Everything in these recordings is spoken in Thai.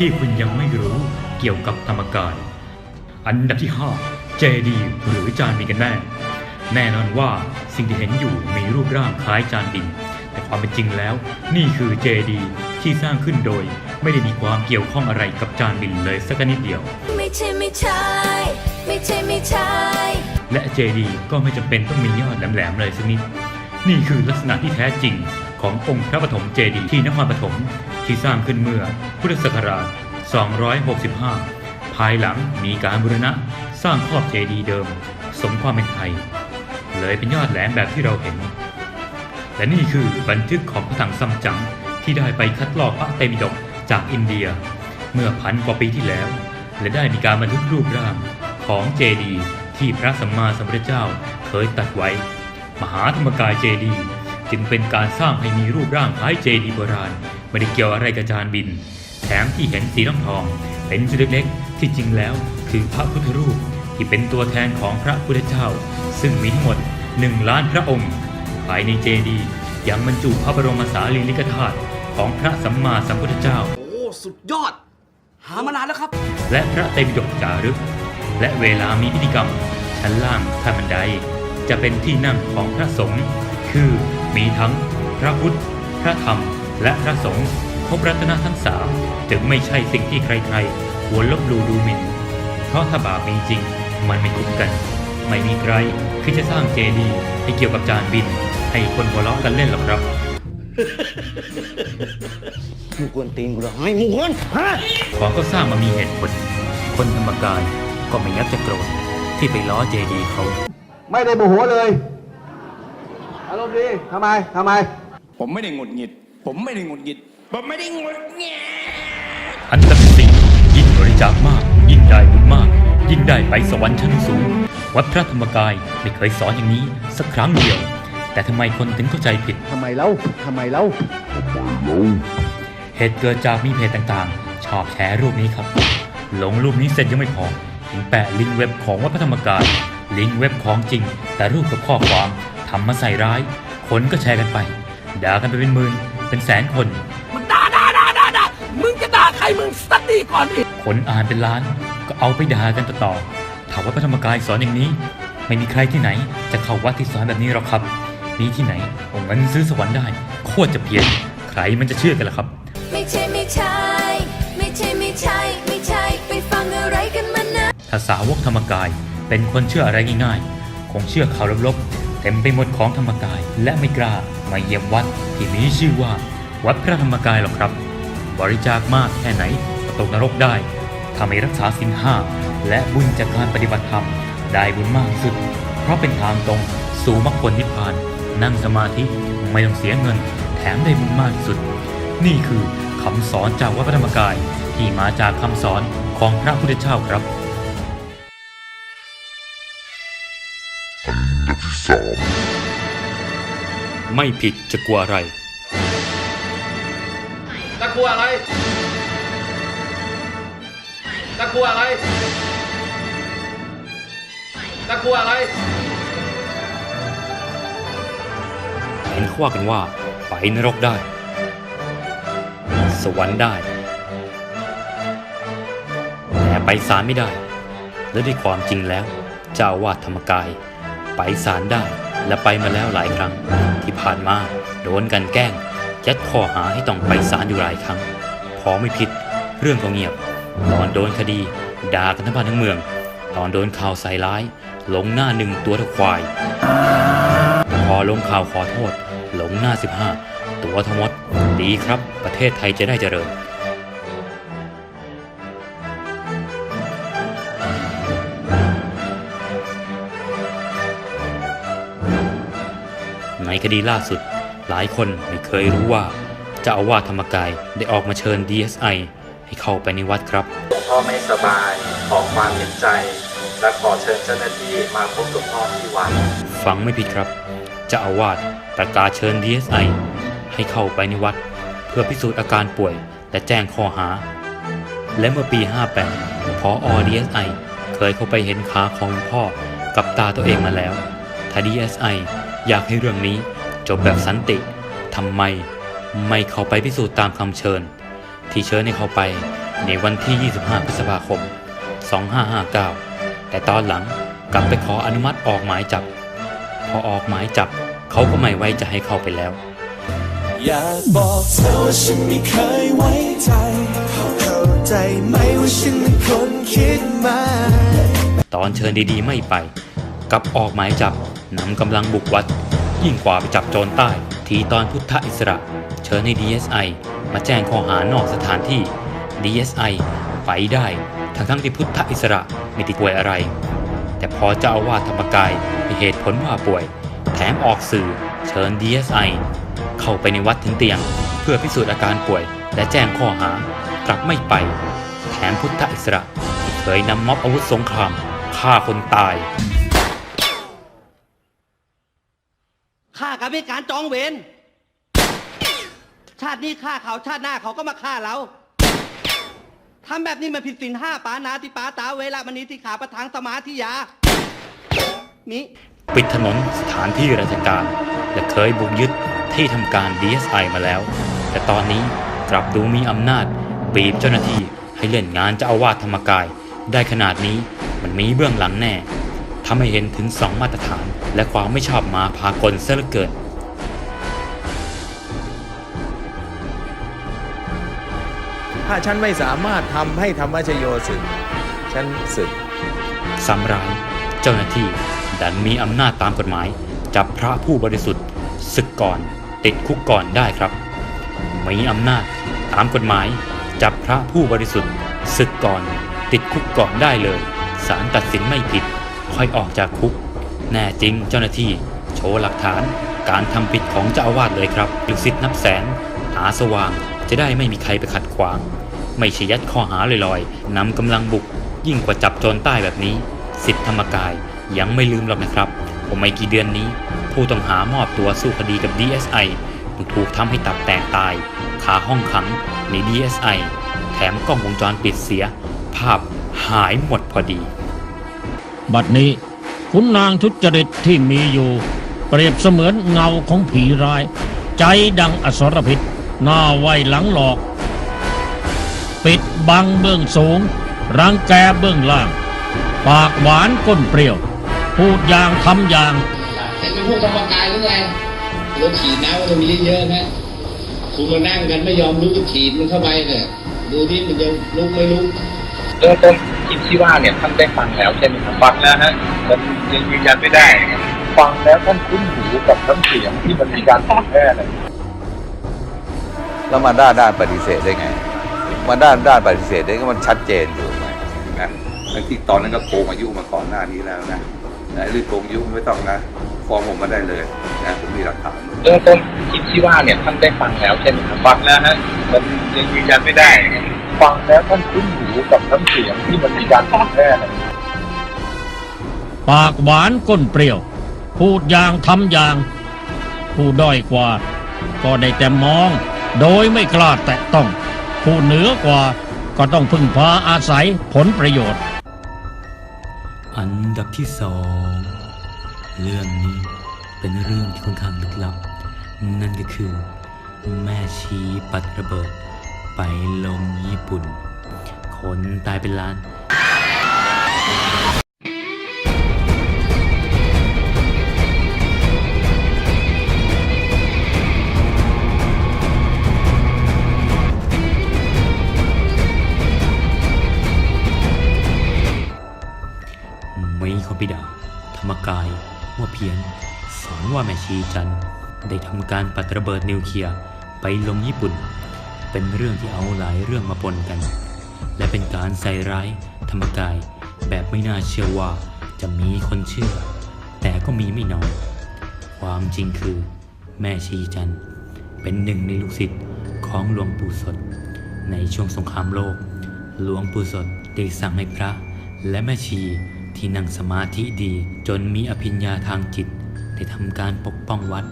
5เรื่องที่คุณยังไม่รู้เกี่ยวกับธรรมกาย อันดับที่ 5 เจดีย์หรือจานบินกันแน่ แน่นอนว่าสิ่งที่เห็นอยู่มีรูปร่างคล้ายจานบิน แต่ความเป็นจริงแล้ว นี่คือเจดีย์ที่สร้างขึ้นโดย ไม่ได้มีความเกี่ยวข้องอะไรกับจานบินเลยสักนิดเดียว ไม่ใช่ไม่ใช่ไม่ใช่ไม่ใช่และเจดีย์ก็ไม่จำเป็นต้องมียอดแหลมๆเลยสักนิด นี่คือลักษณะที่แท้จริง ขององค์พระปฐมเจดีย์ที่นครปฐมที่สร้างขึ้นเมื่อพุทธศักราช 265 ภายหลังมีการบูรณะสร้างครอบเจดีย์เดิม สมความเป็นไทย เลยเป็นยอดแหลมแบบที่เราเห็น และนี่คือบันทึกของพระถังซัมจั๋งที่ได้ไปคัดลอกพระไตรปิฎกจากอินเดีย เมื่อพันกว่าปีที่แล้ว และได้มีการบันทึกรูปร่างของเจดีย์ที่พระสัมมาสัมพุทธเจ้าเคยตัดไว้ มหาธรรมกายเจดีย์ จึงเป็นการสร้างให้มีรูปร่างคล้ายเจดีย์โบราณไม่ได้เกี่ยวอะไรกับจานบิน แถมที่เห็นสีน้ำทอง เป็นจุดเล็กๆ ที่จริงแล้วคือพระพุทธรูปที่เป็นตัวแทนของพระพุทธเจ้า ซึ่งมีทั้งหมด 1 ล้านพระองค์ ภายในเจดีย์ยังบรรจุพระบรมสารีริกธาตุของพระสัมมาสัมพุทธเจ้า โอ้ สุดยอด หามานานแล้วครับ และพระไตรปิฎกจารึก และเวลามีพิธีกรรม ชั้นล่างขั้นบันได จะเป็นที่นั่งของพระสงฆ์คือ มีทั้งพระพุทธ พระธรรม และพระสงฆ์ครบรัตนทั้งสามจึงไม่ใช่สิ่งที่ใครๆควรลบหลู่ดูหมิ่น เพราะถ้าบาปมีจริง มันไม่คุ้มกัน ไม่มีใครที่จะสร้างเจดีย์ให้เกี่ยวกับจานบิน ให้คนหัวเราะกันเล่นหรอกครับมึงกวนตีนกูเหรอไอ้มึงกวนฮะของก็สร้างมามีเหตุผล คนธรรมกายก็ไม่ยักจะโกรธที่ไปล้อเจดีย์เขา ไม่ได้โมโหเลย อารมณ์ดีทำไมทำไม ผมไม่ได้หงุดหงิด ผมไม่ได้หงุดหงิด ผมไม่ได้หงุดหงิด อันดับสี่ยิ่งบริจาคมาก ยิ่งได้บุญมาก ยิ่งได้ไปสวรรค์ชั้นสูง วัดพระธรรมกายไม่เคยสอนอย่างนี้สักครั้งเดียว แต่ทำไมคนถึงเข้าใจผิด ทำไมเล่าทำไมเล่าเหตุเกิดจากมีเพจต่างๆ ชอบแชร์รูปนี้ครับลงรูปนี้เสร็จยังไม่พอยังแปะลิงก์เว็บของวัดพระธรรมกายลิงก์เว็บของจริง แต่รูปกับข้อความ ทำมาใส่ร้าย คนก็แชร์กันไป ด่ากันไปเป็นหมื่นเป็นแสนคนมันด่าด่าด่าด่าด่ามึงจะด่าใครมึงสติก่อนดิคนอ่านเป็นล้าน ก็เอาไปด่ากันต่อๆถามว่าพระธรรมกายสอนอย่างนี้ ไม่มีใครที่ไหนจะเข้าวัดที่สอนแบบนี้หรอกครับมีที่ไหนเอาเงินซื้อสวรรค์ได้ โคตรจะเพี้ยนใครมันจะเชื่อกันล่ะครับ ไม่ใช่ไม่ใช่ ไม่ใช่ไม่ใช่ ไม่ใช่ไปฟังอะไรกันมานะ ถ้าสาวกธรรมกายเป็นคนเชื่ออะไรง่ายๆ คงเชื่อข่าวลบๆ เต็มไปหมดของธรรมกายและไม่กล้ามาเยี่ยมวัดที่มีชื่อว่า วัดพระธรรมกายหรอกครับ บริจาคมากแค่ไหนก็ตกนรกได้ถ้าไม่รักษาศีลห้าและบุญจากการปฏิบัติธรรมได้บุญมากสุด เพราะเป็นทางตรงสู่มรรคผลนิพพาน นั่งสมาธิไม่ต้องเสียเงิน แถมได้บุญมากที่สุด นี่คือคำสอนจากวัดพระธรรมกายที่มาจากคำสอนของพระพุทธเจ้าครับ ไม่ผิดจะกลัวอะไรตะกลัวอะไรตะกลัวอะไรตะกลัวอะไร เห็นเขาว่ากันว่าไปนรกได้ สวรรค์ได้ แต่ไปศาลไม่ได้ และด้วยความจริงแล้ว เจ้าอาวาดธรรมกาย ไปศาลได้ และไปมาแล้วหลายครั้ง ที่ผ่านมาโดนกันแกล้งยัดข้อหาให้ต้องไปศาลอยู่หลายครั้ง พอไม่ผิด เรื่องก็เงียบ ตอนโดนคดี ด่ากันทั้งบ้านทั้งเมือง ตอนโดนข่าวใส่ร้าย หลงหน้าหนึ่งตัวเท่าควาย พอลงข่าวขอโทษ หลงหน้า 15 ตัวทั้งหมดดีครับ ประเทศไทยจะได้เจริญ คดีล่าสุด หลายคนไม่เคยรู้ว่าเจ้าอาวาสธรรมกายได้ออกมาเชิญ DSI ให้เข้าไปในวัดครับหลวงพ่อไม่สบายขอความเห็นใจ และขอเชิญเจ้าหน้าที่มาพบหลวงพ่อที่วัดฟังไม่ผิดครับเจ้าอาวาสประกาศเชิญ DSI ให้เข้าไปในวัด เพื่อพิสูจน์อาการป่วยและแจ้งข้อหา และเมื่อปี 58พออ DSI เคยเข้าไปเห็นขาของหลวงพ่อกับตาตัวเองมาแล้วถ้า DSI อยากให้เรื่องนี้จบแบบสันติทำไมไม่เข้าไปพิสูจน์ตามคำเชิญ ที่เชิญให้เขาไปในวันที่ 25 พฤษภาคม 2559 แต่ตอนหลังกลับไปขออนุมัติออกหมายจับ พอออกหมายจับเขาก็ไม่ไว้จะให้เข้าไปแล้ว อยากบอกเธอว่าฉันไม่เคยไว้ใจเข้าใจไหมว่าฉันเป็นคนคิดมากตอนเชิญดีๆไม่ไป กลับออกหมายจับ นำกำลังบุกวัด ยิ่งกว่าไปจับโจรใต้ ทีตอนพุทธอิสระ เชิญให้ DSI มาแจ้งข้อหานอกสถานที่ DSI ไปได้ทั้งทั้งที่พุทธอิสระไม่ติดป่วยอะไร แต่พอเจ้าอาวาสธรรมกายมีเหตุผลว่าป่วย แถมออกสื่อเชิญ DSI เข้าไปในวัดถึงเตียง เพื่อพิสูจน์อาการป่วย และแจ้งข้อหากลับไม่ไป แถมพุทธอิสระที่เคยนำม็อบอาวุธสงครามฆ่าคนตาย ฆ่ากันเป็นการจองเวร ชาตินี้ฆ่าเขาชาติหน้าเขาก็มาฆ่าเรา ทำแบบนี้มันผิดศีลห้าปานาติปาตาเวลามณีที่ขาประทังสมาธิยา มิ ปิดถนนสถานที่ราชการ และเคยบุกยึดที่ทำการ DSI มาแล้ว แต่ตอนนี้กลับดูมีอำนาจ บีบเจ้าหน้าที่ให้เล่นงานเจ้าอาวาสธรรมกาย ได้ขนาดนี้มันมีเบื้องหลังแน่ ทำให้เห็นถึงสองมาตรฐาน และความไม่ชอบมาพากลเสียเหลือเกินถ้าฉันไม่สามารถทำให้ธรรมชโยสึก ฉันสึกซ้ำร้ายเจ้าหน้าที่ดันมีอำนาจตามกฎหมาย จับพระผู้บริสุทธิ์ศึกก่อน ติดคุกก่อนได้ครับ มีอำนาจตามกฎหมาย จับพระผู้บริสุทธิ์ศึกก่อน ติดคุกก่อนได้เลยศาลตัดสินไม่ผิด ค่อยออกจากคุก แน่จริงเจ้าหน้าที่ โชว์หลักฐานการทำผิดของเจ้าอาวาสเลยครับลูกศิษย์นับแสนตาสว่างจะได้ไม่มีใครไปขัดขวาง ไม่ใช่ยัดข้อหาลอยๆนำกำลังบุก ยิ่งกว่าจับโจรใต้แบบนี้สิทธิธรรมกายยังไม่ลืมหรอกนะครับว่าไม่กี่เดือนนี้ ผู้ต้องหามอบตัวสู้คดีกับ DSI ถูกทำให้ตับแตกตายคาห้องขังใน DSI แถมกล้องวงจรปิดเสีย ภาพหายหมดพอดี บัดนี้ขุนนางทุจริตที่มีอยู่ เปรียบเสมือนเงาของผีร้าย ใจดังอสรพิษ หน้าไวหลังหลอก ปิดบังเบื้องสูง รังแกเบื้องล่าง ปากหวานก้นเปรี้ยว พูดอย่างทำอย่างเห็นเป็นพวกธรรมกายหรือไงรถฉีดน้ำมันจะมีเยอะๆนะคุณมานั่งกันไม่ยอมลุกฉีดมันเข้าไปเนี่ยดูที่มันจะลุกไม่ลุกเริ่มต้น คลิปที่ว่าเนี่ยท่านได้ฟังแล้วใช่ไหมครับฟังแล้วฮะมันยังยืนยันไม่ได้ฟังแล้วท่านคุ้นหูกับน้ำเสียงที่มันมีการเผยแพร่เลยแล้วมาด้านด้านปฏิเสธได้ไง มาด้านด้านปฏิเสธได้ก็มันชัดเจนอยู่ไหมนะทั้งที่ตอนนั้นก็โกงอายุมาก่อนหน้านี้แล้วนะนะเรื่องโกงอายุไม่ต้องนะฟ้องผมมาได้เลยนะผมมีหลักฐานเริ่มต้นคลิปที่ว่าเนี่ยท่านได้ฟังแล้วใช่ไหมครับฟังแล้วฮะมันยังยืนยันไม่ได้ ฟังแล้วท่านคุ้นหูกับน้ำเสียงที่มันมีการเผยแพร่เลยปากหวานก้นเปรี้ยว พูดอย่างทำอย่าง ผู้ด้อยกว่า ก็ได้แต่มอง โดยไม่กล้าแตะต้อง ผู้เหนือกว่าก็ต้องพึ่งพาอาศัยผลประโยชน์ อันดับที่สองเรื่องนี้เป็นเรื่องที่ค่อนข้างลึกลับ นั่นก็คือ แม่ชีปัดระเบิด ไปลงญี่ปุ่น คนตายเป็นล้านไมีคนไปด่าธรรมกายว่าเพียน สอนว่าแม่ชีจัน ได้ทำการปัดระเบิดนิวเคลียร์ไปลงญี่ปุ่น เป็นเรื่องที่เอาหลายเรื่องมาปนกัน และเป็นการใส่ร้ายธรรมกายแบบไม่น่าเชื่อว่าจะมีคนเชื่อ แต่ก็มีไม่น้อย ความจริงคือ แม่ชีจันเป็นหนึ่งในลูกศิษย์ของหลวงปู่สด ในช่วงสงครามโลก หลวงปู่สดได้สั่งให้พระ และแม่ชีที่นั่งสมาธิดี จนมีอภิญญาทางจิต ได้ทำการปกป้องวัด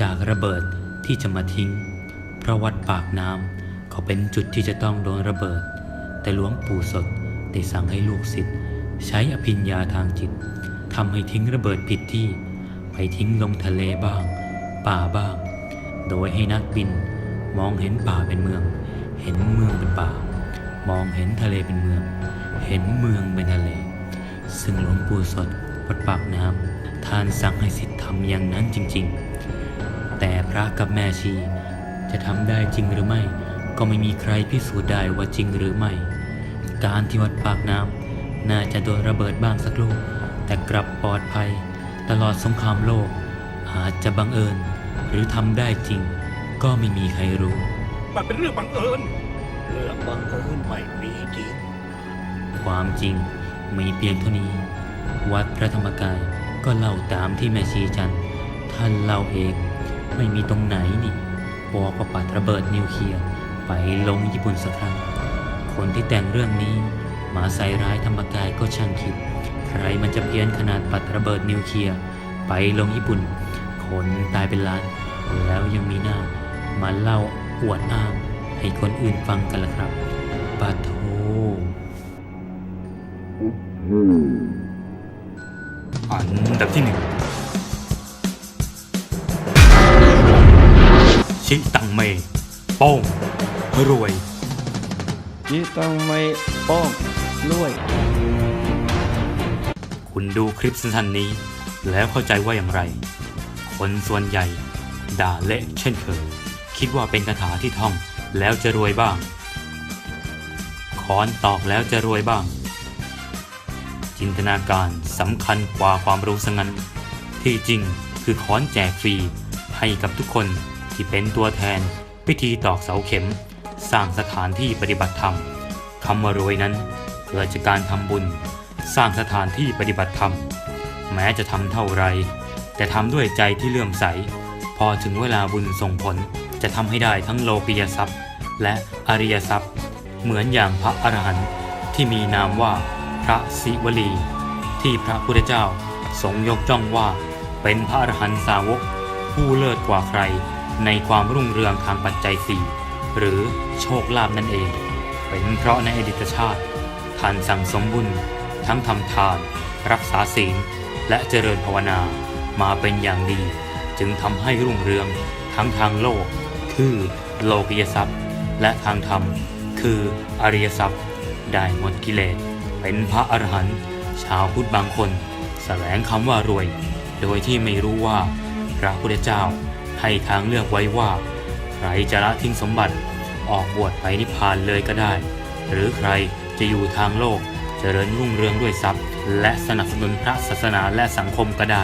จากระเบิดที่จะมาทิ้ง เพราะวัดปากน้ำเขาเป็นจุดที่จะต้องโดนระเบิด แต่หลวงปู่สดได้สั่งให้ลูกศิษย์ใช้อภิญญาทางจิตทำให้ทิ้งระเบิดผิดที่ ไปทิ้งลงทะเลบ้าง ป่าบ้าง โดยให้นักบิน มองเห็นป่าเป็นเมือง เห็นเมืองเป็นป่า มองเห็นทะเลเป็นเมือง เห็นเมืองเป็นทะเล ซึ่งหลวงปู่สดวัดปากน้ำท่านสั่งให้สิทธิ์ทำอย่างนั้นจริง ๆ แต่พระกับแม่ชี จะทำได้จริงหรือไม่ ก็ไม่มีใครพิสูจน์ได้ว่าจริงหรือไม่ การที่วัดปากน้ำน่าจะโดนระเบิดบ้างสักลูก แต่กลับปลอดภัย ตลอดสงครามโลก อาจจะบังเอิญ หรือทำได้จริง ก็ไม่มีใครรู้ มันเป็นเรื่องบังเอิญเรื่องบังเอิญไม่มีจริง ความจริงมีเพียงเท่านี้ วัดพระธรรมกายก็เล่าตามที่แม่ชีจันทร์ท่านเล่าเอง ไม่มีตรงไหนนี่ บอกว่าปัดระเบิดนิวเคลียร์ไปลงญี่ปุ่นสักครั้ง คนที่แต่งเรื่องนี้มาใส่ร้ายธรรมกายก็ช่างคิด ใครมันจะเพี้ยนขนาดปัดระเบิดนิวเคลียร์ไปลงญี่ปุ่น คนตายเป็นล้าน แล้วยังมีหน้ามาเล่าอวดอ้างให้คนอื่นฟังกันล่ะครับปาโทอันดับที่หนึ่ง ชิตังเมโป้งรวยจิต้องไม่โป้งรวย คุณดูคลิปสั้นๆนี้ แล้วเข้าใจว่าอย่างไร คนส่วนใหญ่ ด่าเละเช่นเคย คิดว่าเป็นคาถาที่ท่องแล้วจะรวยบ้างคอนตอกแล้วจะรวยบ้าง จินตนาการสำคัญกว่าความรู้สังนั้น ที่จริงคือค้อนแจกฟรีให้กับทุกคน ที่เป็นตัวแทน พิธีตอกเสาเข็ม สร้างสถานที่ปฏิบัติธรรมคำว่ารวยนั้นเกิดจากการทำบุญ สร้างสถานที่ปฏิบัติธรรม แม้จะทำเท่าไร แต่ทำด้วยใจที่เลื่อมใส พอถึงเวลาบุญส่งผลจะทำให้ได้ทั้งโลกิยทรัพย์ และอริยทรัพย์ เหมือนอย่างพระอรหันต์ที่มีนามว่าพระศิวลี ที่พระพุทธเจ้าทรงยกจ้องว่าเป็นพระอรหันตสาวกผู้เลิศกว่าใคร ในความรุ่งเรืองทางปัจจัยสี่หรือโชคลาภนั่นเอง เป็นเพราะในอดีตชาติท่านสั่งสมบุญทั้งทำทาน รักษาศีล และเจริญภาวนามาเป็นอย่างดี จึงทำให้รุ่งเรืองทั้งทางโลก คือโลกิยทรัพย์ และทางธรรม คืออริยทรัพย์ ได้หมดกิเลส เป็นพระอรหันต์ชาวพุทธบางคน แสวงคำว่ารวย โดยที่ไม่รู้ว่าพระพุทธเจ้า ให้ทางเลือกไว้ว่า ใครจะละทิ้งสมบัติออกบวชไปนิพพานเลยก็ได้ หรือใครจะอยู่ทางโลกเจริญรุ่งเรืองด้วยทรัพย์ และสนับสนุนพระศาสนาและสังคมก็ได้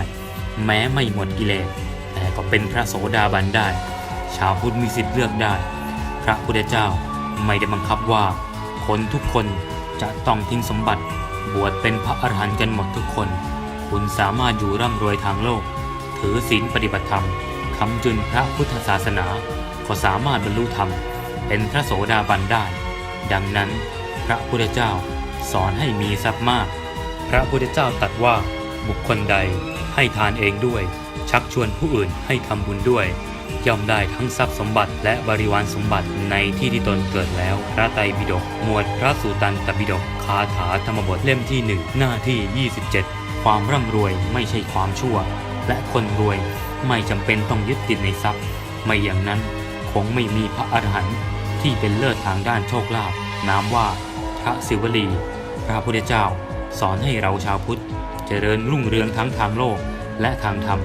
แม้ไม่หมดกิเลสแต่ก็เป็นพระโสดาบันได้ ชาวพุทธมีสิทธิ์เลือกได้ พระพุทธเจ้าไม่ได้บังคับว่า คนทุกคนจะต้องทิ้งสมบัติ บวชเป็นพระอรหันต์กันหมดทุกคน คุณสามารถอยู่ร่ำรวยทางโลก ถือศีลปฏิบัติธรรม คำจุนพระพุทธศาสนาก็สามารถบรรลุธรรม เป็นพระโสดาบันได้ ดังนั้นพระพุทธเจ้าสอนให้มีทรัพย์มาก พระพุทธเจ้าตรัสว่าบุคคลใดให้ทานเองด้วย ชักชวนผู้อื่นให้ทำบุญด้วย ย่อมได้ทั้งทรัพย์สมบัติและบริวารสมบัติในที่ที่ตนเกิดแล้ว พระไตรปิฎกหมวดพระสูตันตปิฎกคาถาธรรมบทเล่มที่หนึ่งหน้าที่ 27 ความร่ำรวยไม่ใช่ความชั่ว และคนรวย ไม่จำเป็นต้องยึดติดในทรัพย์ ไม่อย่างนั้นคงไม่มีพระอรหันต์ที่เป็นเลิศทางด้านโชคลาภนามว่าพระศิวลี พระพุทธเจ้า สอนให้เราชาวพุทธ เจริญรุ่งเรืองทั้งทางโลกและทางธรรม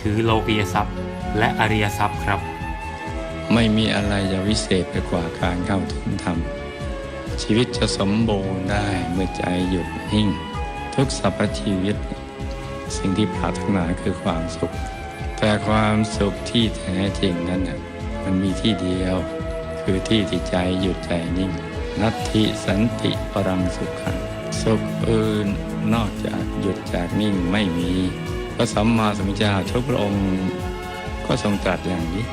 คือโลกียทรัพย์ และอริยทรัพย์ครับ ไม่มีอะไรจะวิเศษไปกว่าการเข้าถึงธรรม ชีวิตจะสมบูรณ์ได้เมื่อใจหยุดนิ่ง ทุกสรรพชีวิต สิ่งที่ปรารถนาคือความสุข แต่ความสุขที่แท้จริงนั้นน่ะมันมีที่เดียว คือที่ที่ใจหยุดใจนิ่ง นัตถิสันติปรังสุขังสุขอื่นนอกจากหยุดจากนิ่งไม่มี พระสัมมาสัมพุทธเจ้าทุกพระองค์ก็ทรงตรัสอย่างนี้